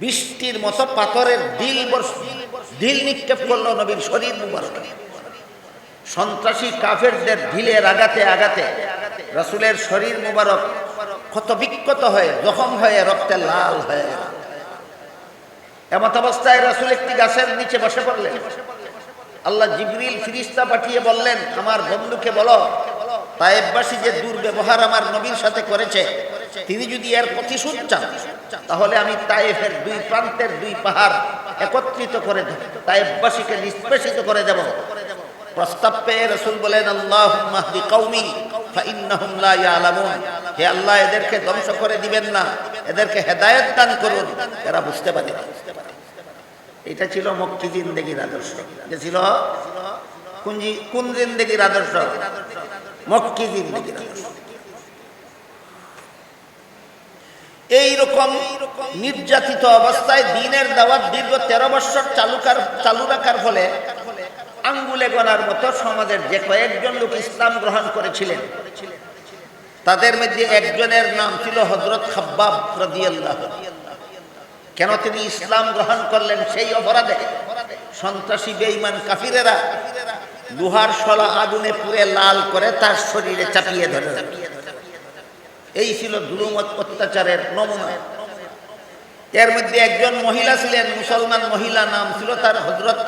বৃষ্টির মতো পাথরের ঢিল ঢিল নিক্ষেপ করল নবীর শরীর মুবারকে। সন্ত্রাসী কাফেরদের ঢিলের আঘাতে আঘাতে রসুলের শরীর মুবারক ক্ষত বিক্ষত হয়ে, জখম হয়ে, রক্তে লাল হয়ে এমত অবস্থায় রসুল একটি গাছের নিচে বসে পড়লেন। আল্লাহ জিবরিল ফিরিস্তা পাঠিয়ে বললেন, আমার বন্ধুকে বলো, তায়েববাসী যে দুর্ব্যবহার আমার নবীর সাথে করেছে তিনি যদি এর প্রতিশোধ চান, তাহলে আমি তায়েফের দুই প্রান্তের দুই পাহাড় একত্রিত করে দেব তায়েববাসীকে নিষ্পেষিত করে দেব। প্রস্তাব পেয়ে রসুল বলেন আল্লাহ মাহদি কৌমি হে আল্লাহ, এদেরকে ধ্বংস করে দিবেন না, এদেরকে হেদায়েত দান করুন। এরা বুঝতে পারে। এটা ছিল মক্কি জিন্দেগির আদর্শ। এটা ছিল কোন জিন্দেগির আদর্শ? মক্কি জিন্দেগির আদর্শ। এইরকম নির্যাতিত অবস্থায় দিনের দাওয়াত দীর্ঘ তেরো বছর চালুকার চালু রাখার ফলে আঙ্গুলে গনার মতো সমাজের যে কয়েকজন লোক ইসলাম গ্রহণ করেছিলেন, তাদের মধ্যে একজনের নাম ছিল হজরত খাব্বাব কেন তিনি ইসলাম গ্রহণ করলেন সেই অপরাধে? সন্ত্রাসী, বেঈমান, কাফিরেরা লোহার শলা আগুনে পুড়ে লাল করে তার শরীরে চাপিয়ে ধরে এই ছিল দুরুমত অত্যাচারের নমুনা। এর মধ্যে একজন মহিলা ছিলেন, মুসলমান মহিলা নাম ছিল তার হজরত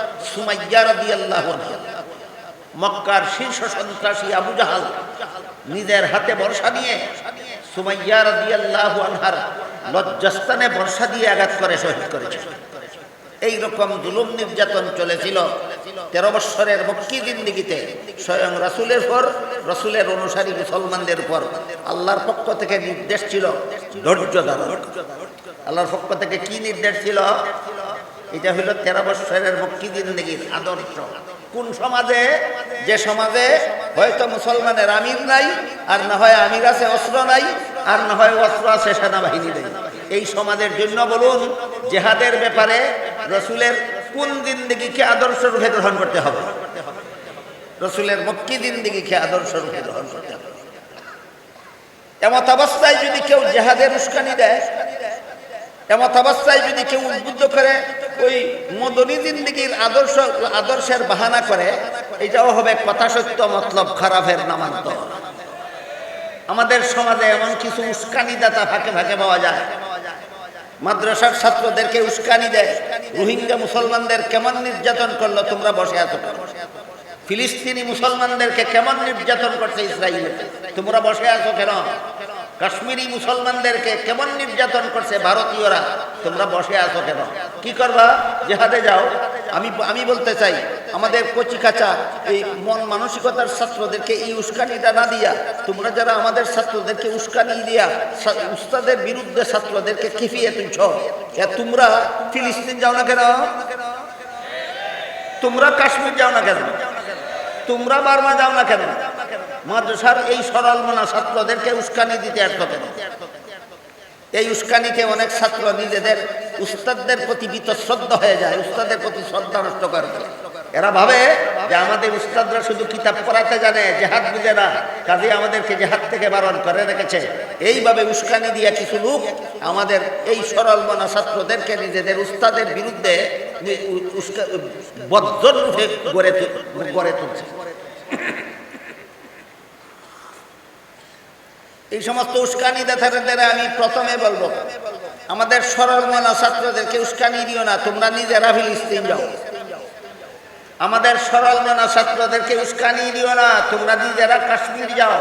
মক্কার শীর্ষ সন্ত্রাসী আবু জাহাল নিজের হাতে বর্ষা নিয়ে রাদিয়াল্লাহ আনহার লজ্জাস্থানে বর্ষা দিয়ে আঘাত করে, শহীদ করেছে। এই রকম জুলুম নির্যাতন চলেছিল তেরো বৎসরের মক্কি জিন্দিগিতে স্বয়ং রাসুলের পর, রসুলের অনুসারী মুসলমানদের পর আল্লাহর পক্ষ থেকে নির্দেশ ছিল ধৈর্য ধারণ। আল্লাহর পক্ষ থেকে কি নির্দেশ ছিল? এটা হলো তেরো বৎসরের মক্কি জিন্দিগির আদর্শ। কোন সমাজে? যে সমাজে হয়তো মুসলমানের আমির নাই, আর না হয় আমির আছে, অস্ত্র নাই, আর না হয় অস্ত্র আছে, সেনাবাহিনী নেই। এই সমাজের জন্য বলুন, জেহাদের ব্যাপারে রসুলের কোন দিন জিন্দিগিকে আদর্শ রূপে গ্রহণ করতে হবে? রসুলের মক্কি জিন্দিগিকে আদর্শ রূপে গ্রহণ করতে হবে। এমত অবস্থায় যদি কেউ জেহাদের উস্কানি দেয়, এমত অবস্থায় যদি কেউ উদ্বুদ্ধ করে, ওই মদনী জিন্দিগির আদর্শ, আদর্শের বাহানা করে, এটাও হবে কথা সত্য, মতলব খারাপের নামান্তর। আমাদের সমাজে এমন কিছু উস্কানিদাতা ফাঁকে ফাঁকে পাওয়া যায়। মাদ্রাসার ছাত্রদেরকে উস্কানি দেয়। রোহিঙ্গা মুসলমানদের কেমন নির্যাতন করল তোমরা বসে আছো? ফিলিস্তিনি মুসলমানদেরকে কেমন নির্যাতন করছে ইসরায়েল তোমরা বসে আছো কেন? কাশ্মীরি মুসলমানদেরকে কেমন নির্যাতন করছে ভারতীয়রা? তোমরা বসে আছো কেন? কি করবা? জেহাদে যাও। আমি আমি বলতে চাই, আমাদের কচি কাঁচা এই মন মানসিকতার ছাত্রদেরকে এই উস্কানিটা না দিয়া, তোমরা যারা আমাদের ছাত্রদেরকে উস্কানি দিয়া উস্তাদের বিরুদ্ধে ছাত্রদেরকে খেপিয়ে তুলছ তোমরা ফিলিস্তিন যাও না কেন? তোমরা কাশ্মীর যাও না কেন? তোমরা বার্মা যাও না কেন? মাদ্রাসার এই সরল মনা ছাত্রদেরকে উস্কানি দিতে আসতো কেন এই উস্কানিকে অনেক ছাত্র নিজেদের উস্তাদদের প্রতি শ্রদ্ধা হয়ে যায়, উস্তাদের প্রতি শ্রদ্ধা নষ্ট করে দেয়। এরা ভাবে যে আমাদের উস্তাদরা শুধু কিতাব পড়াতে জানে, জেহাদ বুঝে না, কাজে আমাদেরকে জেহাদ থেকে বারণ করে রেখেছে এইভাবে উস্কানি দিয়া কিছু লোক আমাদের এই সরল মনা ছাত্রদেরকে নিজেদের উস্তাদের বিরুদ্ধে বজ্র রূপে গড়ে গড়ে তুলছে এই সমস্ত উস্কানি দেখাদের আমি প্রথমে বলব, আমাদের সরল মনা ছাত্রদেরকে উস্কানি দিও না, তোমরা নিজেরা ফিলিস্তিন যাও। আমাদের সরল মনা ছাত্রদেরকে উস্কানি দিও না, তোমরা নিজেরা কাশ্মীর যাও।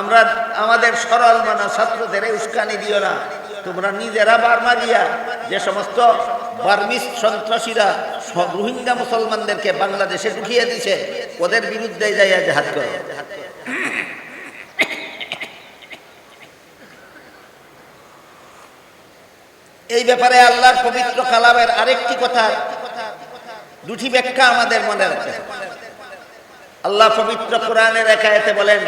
আমরা, আমাদের সরল মানা ছাত্রদের উস্কানি দিও না, তোমরা নিজেরা বার্মা গিয়া যে সমস্ত বার্মিস সন্ত্রাসীরা রোহিঙ্গা মুসলমানদেরকে বাংলাদেশে ঢুকিয়ে দিছে ওদের বিরুদ্ধে যাইয়া জাহাজ করো। এই ব্যাপারে আল্লাহর পবিত্র কালামের আরেকটি কথা। দুটি ব্যাখ্যা আমাদের মনে রাখতে আল্লাহ পবিত্র কোরআনের একায়েতে বলেন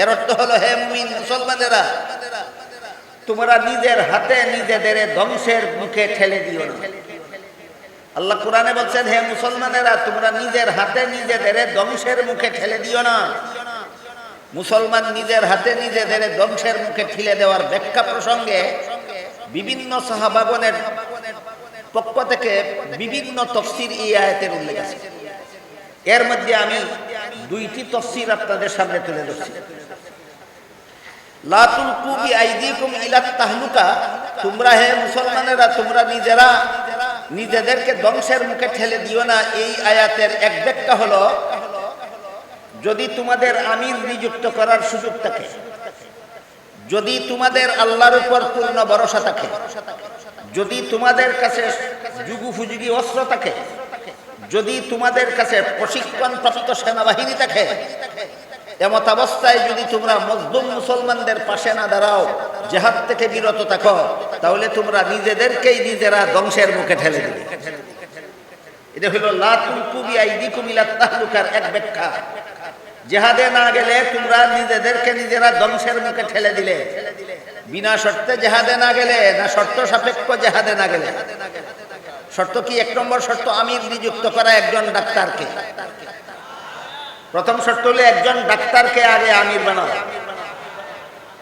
এর মুসলমানেরা, তোমরা নিজের হাতে নিজেদের ধ্বংসের মুখে ঠেলে দিও না। আল্লাহ কোরআনে বলছেন, হে মুসলমানেরা, তোমরা নিজের হাতে নিজেদের ধ্বংসের মুখে ঠেলে দিও না। মুসলমান নিজের হাতে নিজেদের ধ্বংসের মুখে ঠেলে দেওয়ার ব্যাখ্যা প্রসঙ্গে বিভিন্ন সাহাবাগনের পক্ষ থেকে বিভিন্ন তফসির এই আয়াতের উল্লেখ আছে। এর মধ্যে আমি দুইটি তফসির আপনাদের সামনে তুলে ধরছি। লাতুল কুবি আইদিকুম ইলা তাহলুকা তোমরা হে মুসলমানেরা, তোমরা নিজেরা নিজেদেরকে ধ্বংসের মুখে ঠেলে দিও না। এই আয়াতের এক ব্যাখ্যা হলো, যদি তোমাদের আমির নিযুক্ত করার সুযোগ থাকে, যদি তোমাদের আল্লাহর উপর পূর্ণ ভরসা থাকে, যদি তোমাদের কাছে যুগুফুযুগি অস্ত্র থাকে, যদি তোমাদের কাছে প্রশিক্ষণ প্রাপ্ত সেনাবাহিনী থাকে, এমত অবস্থায় যদি তোমরা মজদুম মুসলমানদের পাশে না দাঁড়াও, জেহাদ থেকে বিরত থাকো তাহলে তোমরা নিজেদেরকেই নিজেরা ধ্বংসের মুখে ঠেলে দিবে। এটা হলো তাহলুকার এক ব্যাখ্যা। জেহাদে না গেলে তোমরা নিজেদেরকে নিজেরা ধ্বংসের মুখে ঠেলে দিলে। বিনা শর্তে জেহাদে না গেলে, না শর্ত সাপেক্ষ জেহাদে না গেলে। শর্ত কি? এক নম্বর শর্ত, আমির নিযুক্ত করা একজন ডাক্তারকে। প্রথম শর্ত হলে, একজন ডাক্তারকে আগে আমির বানাও।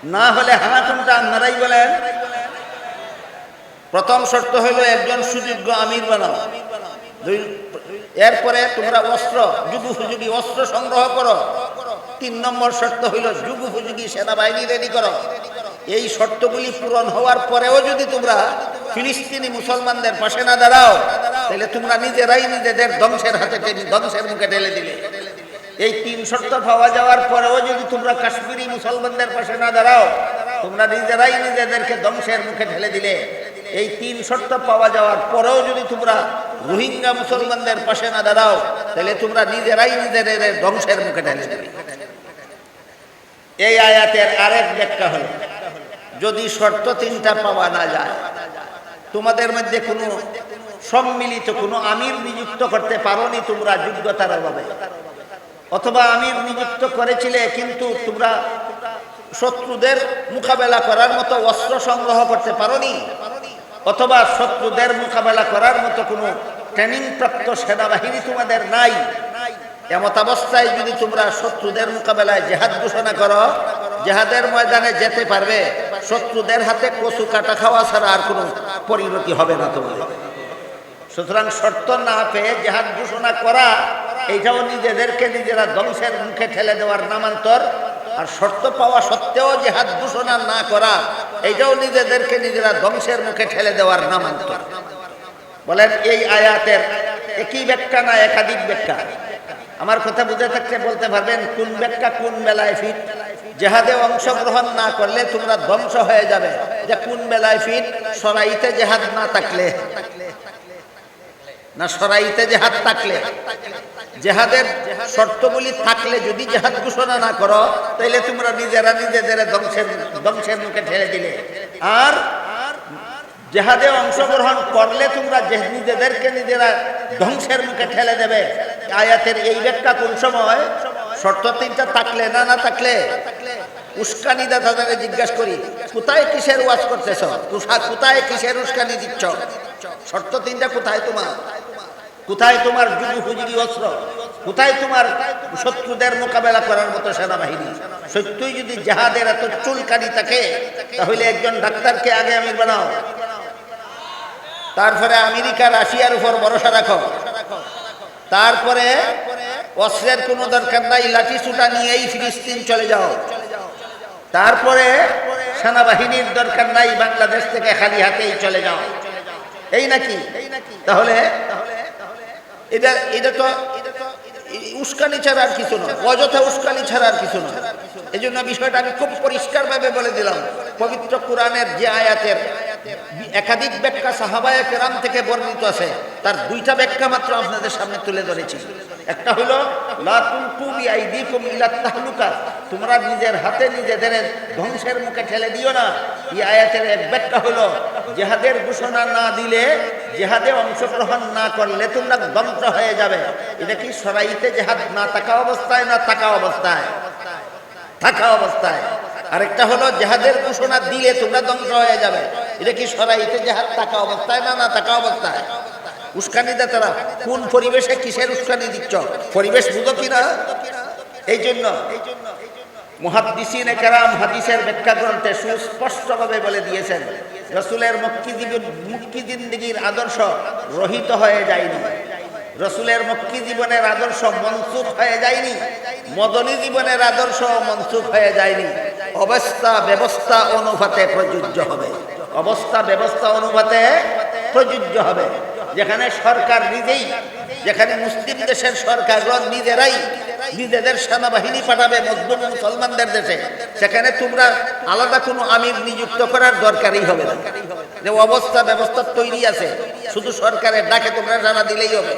না হলে কোনটা আপনারাই বলেন প্রথম শর্ত হলো একজন সুযোগ্য আমির বানাও। এরপরে তোমরা অস্ত্র, যুগোপযোগী অস্ত্র সংগ্রহ করো। তিন নম্বর শর্ত হইল যুগোপযোগী সেনাবাহিনী রেডি করো। এই শর্তগুলি পূরণ হওয়ার পরেও যদি তোমরা ফিলিস্তিনি মুসলমানদের পাশে না দাঁড়াও, তাহলে তোমরা নিজেরাই নিজেদের ধ্বংসের হাতে ধ্বংসের মুখে ঢেলে দিলে। এই তিন শর্ত পাওয়া যাওয়ার পরেও যদি তোমরা কাশ্মীরি মুসলমানদের পাশে না দাঁড়াও, তোমরা নিজেরাই নিজেদেরকে ধ্বংসের মুখে ঢেলে দিলে। এই তিন শর্ত পাওয়া যাওয়ার পরেও যদি তোমরা রোহিঙ্গা মুসলমানদের পাশে না দাঁড়াও, তাহলে তোমরা নিজেরাই নিজেদের ধ্বংসের মুখে ঠেলে দেবে। এই আয়াতের আরেক ব্যাখ্যা হলো, যদি শর্ত তিনটা পাওয়া না যায়, তোমাদের মধ্যে কোনো সম্মিলিত, কোনো আমির নিযুক্ত করতে পারোনি তোমরা যোগ্যতার অভাবে। অথবা আমির নিযুক্ত করেছিলে কিন্তু তোমরা শত্রুদের মোকাবেলা করার মতো অস্ত্র সংগ্রহ করতে পারোনি অথবা শত্রুদের মোকাবেলা করার মতো কোনো ট্রেনিং প্রাপ্ত সেনাবাহিনী তোমাদের নাই। এমত অবস্থায় যদি তোমরা শত্রুদের মোকাবেলায় জেহাদ ঘোষণা করো, জেহাদের ময়দানে যেতে পারবে, শত্রুদের হাতে কচু কাটা খাওয়া ছাড়া আর কোনো পরিণতি হবে না তোমার সুতরাং শর্ত না পেয়ে জেহাদ ঘোষণা করা, এইটাও নিজেদেরকে নিজেরা ধ্বংসের মুখে ঠেলে দেওয়ার নামান্তর। আর শর্ত পাওয়া সত্ত্বেও জেহাদ ঘোষণা না করা এইটাও নিজেদেরকে নিজেরা ধ্বংসের মুখে ঠেলে দেওয়ার নাম নামান্তর বলেন, এই আয়াতের একই ব্যাখ্যা না একাধিক ব্যাখ্যা? আমার কথা বুঝে থাকতে বলতে পারবেন, কোন ব্যাখ্যা কোন মেলায় ফিট? জেহাদে অংশগ্রহণ না করলে তোমরা ধ্বংস হয়ে যাবে। যে কোন মেলায় ফিট? সরাইতে জেহাদ না থাকলে। না সরাইতে জেহাদ থাকলে? জেহাদের শর্তগুলি থাকলে যদি জেহাদ ঘোষণা না করো তাহলে তোমরা নিজেরা নিজেদের ধ্বংসের ধ্বংসের মুখে ঠেলে দিলে। আর জেহাদে অংশগ্রহণ করলে তোমরা নিজেদেরকে নিজেরা ধ্বংসের মুখে ঠেলে দেবে। আয়াতের এই ব্যাখ্যা কোন সময়? শর্ত তিনটা থাকলে না না থাকলে? উস্কানি দাদাদের জিজ্ঞাসা করি, কোথায় কিসের ওয়াজ করতেছ? কোথা- কোথায় কিসের উস্কানি দিচ্ছ? শর্ত তিনটা কোথায় তোমার? কোথায় তোমার যুগু হুজুরি অস্ত্র? কোথায় তোমার শত্রুদের মোকাবেলা করার মতো সেনাবাহিনী? সত্যই যদি জাহাদের এত চুলকানি থাকে, তাহলে একজন ডাক্তারকে আগে আমি বানাও। তারপরে আমেরিকা, রাশিয়ার উপর ভরসা রাখো। তারপরে অস্ত্রের কোনো দরকার নাই লাঠি সুটা নিয়েই ফিলিস্তিন চলে যাও। তারপরে সেনাবাহিনীর দরকার নাই, বাংলাদেশ থেকে খালি হাতেই চলে যাও। এই নাকি? তাহলে এটা এটা তো উস্কানি ছাড়া আর কিছু নয়। অযথা উস্কানি ছাড়া আর কিছু নয়। এই জন্য বিষয়টা আমি খুব পরিষ্কারভাবে বলে দিলাম। পবিত্র কোরআনের যে আয়াতের একাধিক ব্যাখ্যা সাহাবায় কেরাম থেকে বর্ণিত আছে। তার দুইটা ব্যাখ্যা মাত্র আপনাদের সামনে তুলে ধরেছি। একটা হলো তোমরা নিজের হাতে নিজেদের ধ্বংসের মুখে ঠেলে দিও না। এই আয়াতের এক ব্যাখ্যা হলো, জেহাদের ঘোষণা না দিলে, জেহাদে অংশগ্রহণ না করলে তোমরা ধ্বংস হয়ে যাবে। এটা কি সরাইতে জেহাদ না থাকা অবস্থায় না থাকা অবস্থায়? থাকা অবস্থায়। আরেকটা হলো, জেহাদের ঘোষণা দিলে তোমরা ধ্বংস হয়ে যাবে। এটা কি সরাইতে জেহাদ থাকা অবস্থায় না না থাকা অবস্থায়? উস্কানি দে তারা। কোন পরিবেশে কিসের উস্কানি দিচ্ছ? পরিবেশ বুঝো কিনা এই জন্য মুহাদ্দিসিনে কেরাম হাদিসের ব্যাখ্যা গ্রন্থে সুস্পষ্টভাবে বলে দিয়েছেন, রসুলের মক্কি জীবন মুক্তি জিন্দিগির আদর্শ রহিত হয়ে যায়নি। রসুলের মক্কি জীবনের আদর্শ মনসুখ হয়ে যায়নি। মদনী জীবনের আদর্শ মনসুখ হয়ে যায়নি। অবস্থা, ব্যবস্থা অনুপাতে প্রযোজ্য হবে। অবস্থা, ব্যবস্থা অনুপাতে প্রযোজ্য হবে। যেখানে সরকার নিজেই, যেখানে মুসলিম দেশের সরকারগুলো নিজেরাই নিজেদের সেনাবাহিনী পাঠাবে মজলুম মুসলমানদের দেশে, সেখানে তোমরা আলাদা কোনো আমির নিযুক্ত করার দরকারই হবে যে অবস্থা, ব্যবস্থা তৈরি আছে, শুধু সরকারের ডাকে তোমরা জানা দিলেই হবে।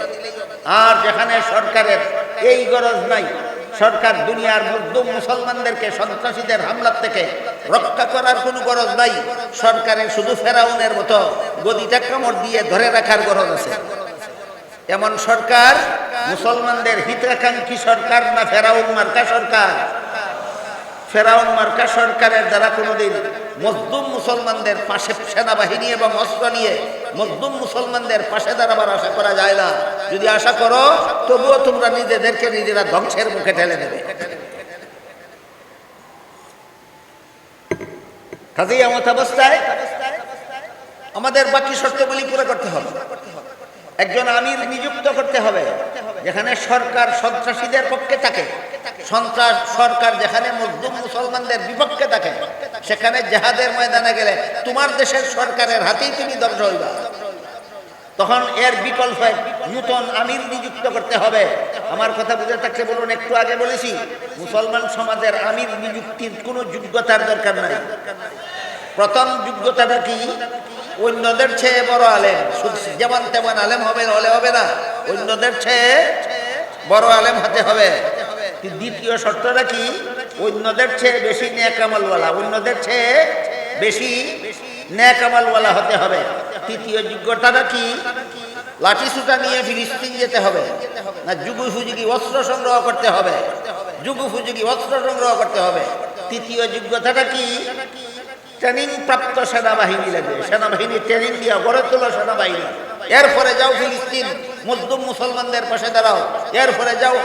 আর যেখানে সরকারের এই গরজ নাই, সরকার দুনিয়ার মজলুম মুসলমানদেরকে সন্ত্রাসীদের হামলার থেকে রক্ষা করার কোনো গরজ নাই। সরকারের শুধু ফেরাউনের মতো গদিটা কামড় দিয়ে ধরে রাখার গরজ আছে। এমন সরকার, মুসলমানদের হিতাকাঙ্ক্ষী সরকার না ফেরাউন মার্কা সরকার? ফেরাউন মার্কা সরকারের দ্বারা কোনোদিন মজদুম মুসলমানদের পাশে সেনাবাহিনী এবং অস্ত্র নিয়ে মজদুম মুসলমানদের পাশে দাঁড়াবার আশা করা যায় না। যদি আশা করো, তবুও তোমরা নিজেদেরকে নিজেরা ধ্বংসের মুখে ঠেলে দেবে। কাজেই এমত অবস্থায় আমাদের বাকি শর্তগুলি পুরো করতে হবে। একজন আমির নিযুক্ত করতে হবে, যেখানে সরকার সন্ত্রাসীদের পক্ষে থাকে। সন্ত্রাস সরকার যেখানে মজদুম মুসলমানদের বিপক্ষে থাকে, সেখানে জেহাদের ময়দানে গেলে তোমার দেশের সরকারের হাতেই তুমি ধ্বংস হইবা। তখন এর বিকল্প নূতন আমির নিযুক্ত করতে হবে। আমার কথা বুঝে থাকলে বলুন, একটু আগে বলেছি, মুসলমান সমাজের আমির নিযুক্তির কোনো যোগ্যতার দরকার নাই। প্রথম যোগ্যতাটা কি? অন্যদের চেয়ে বড় আলেম। যেমন তেমন আলেম হবে, হলে হবে না। অন্যদের চেয়ে বড় আলেম হতে হবে। দ্বিতীয় শর্তটা কি? অন্যদের চেয়ে বেশি ন্যাকামালওয়ালা, অন্যদের চেয়ে বেশি ন্যাকামালওয়ালা হতে হবে। তৃতীয় যোগ্যতাটা কি লাঠি সুটা নিয়ে ফিলিস্তিন যেতে হবে। না, যুগ উপযোগী অস্ত্র সংগ্রহ করতে হবে। যুগ উপযোগী অস্ত্র সংগ্রহ করতে হবে। তৃতীয় যোগ্যতাটা কি ট্রেনিং প্রাপ্ত সেনাবাহিনী লাগবে। সেনাবাহিনী ট্রেনিং দিয়া গড়ে তোলা সেনাবাহিনী। এরপরে যাও ফিলিস্তিন মজদুম মুসলমানদের পাশে দাঁড়াও। এরপরে যাও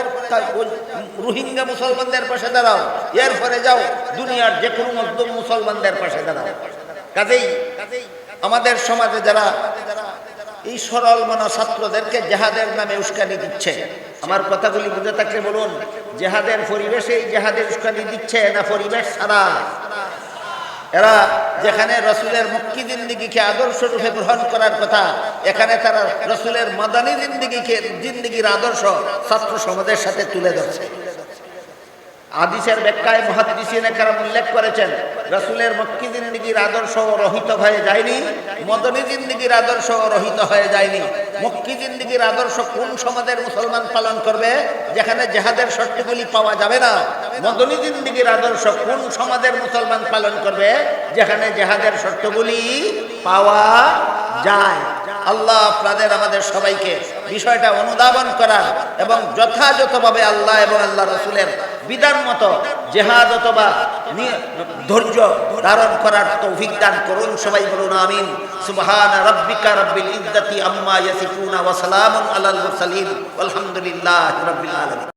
রোহিঙ্গা মুসলমানদের পাশে দাঁড়াও। এরপরে যাও দুনিয়ার যে কোনো মুসলমানদের পাশে দাঁড়াও। কাজেই আমাদের সমাজে যারা এই সরল মনা ছাত্রদেরকে জেহাদের নামে উস্কানি দিচ্ছে, আমার কথাগুলি বুঝে থাকলে বলুন, জেহাদের পরিবেশে এই জেহাদের উস্কানি দিচ্ছে না পরিবেশ ছাড়া? এরা যেখানে রসুলের মুক্তি জিন্দিগিকে আদর্শ রূপে গ্রহণ করার কথা, এখানে তারা রসুলের মাদানী জিন্দিগিকে, জিন্দিগির আদর্শ ছাত্র সমাজের সাথে তুলে ধরছে। আদিসের ব্যাখ্যায় মহাদিসিনে কারাম উল্লেখ করেছেন, রসুলের মক্কি জিন্দিগির আদর্শ রহিত হয়ে যায়নি, মদনী জিন্দিগির আদর্শ রহিত হয়ে যায়নি। মক্কি জিন্দিগির আদর্শ কোন সমাজের মুসলমান পালন করবে? যেখানে জেহাদের শর্তগুলি পাওয়া যাবে না। মদনী জিন্দিগির আদর্শ কোন সমাজের মুসলমান পালন করবে? যেখানে জেহাদের শর্তগুলি পাওয়া যায়। আল্লাহ আপনাদের, আমাদের সবাইকে বিষয়টা অনুধাবন করার এবং যথাযথভাবে আল্লাহ এবং আল্লাহ রসুলের বিধান মতো জেহাদ অথবা ধৈর্য ধারণ করার তৌফিক দান করুন, সবাই বলুন আমিন। সুবহান রাব্বিকা রাব্বিল ইজ্জাতি আম্মা ইয়াসিফুনা ওয়া সালামুন আলাল মুরসালিন। আলহামদুলিল্লাহ রাব্বিল আলামিন।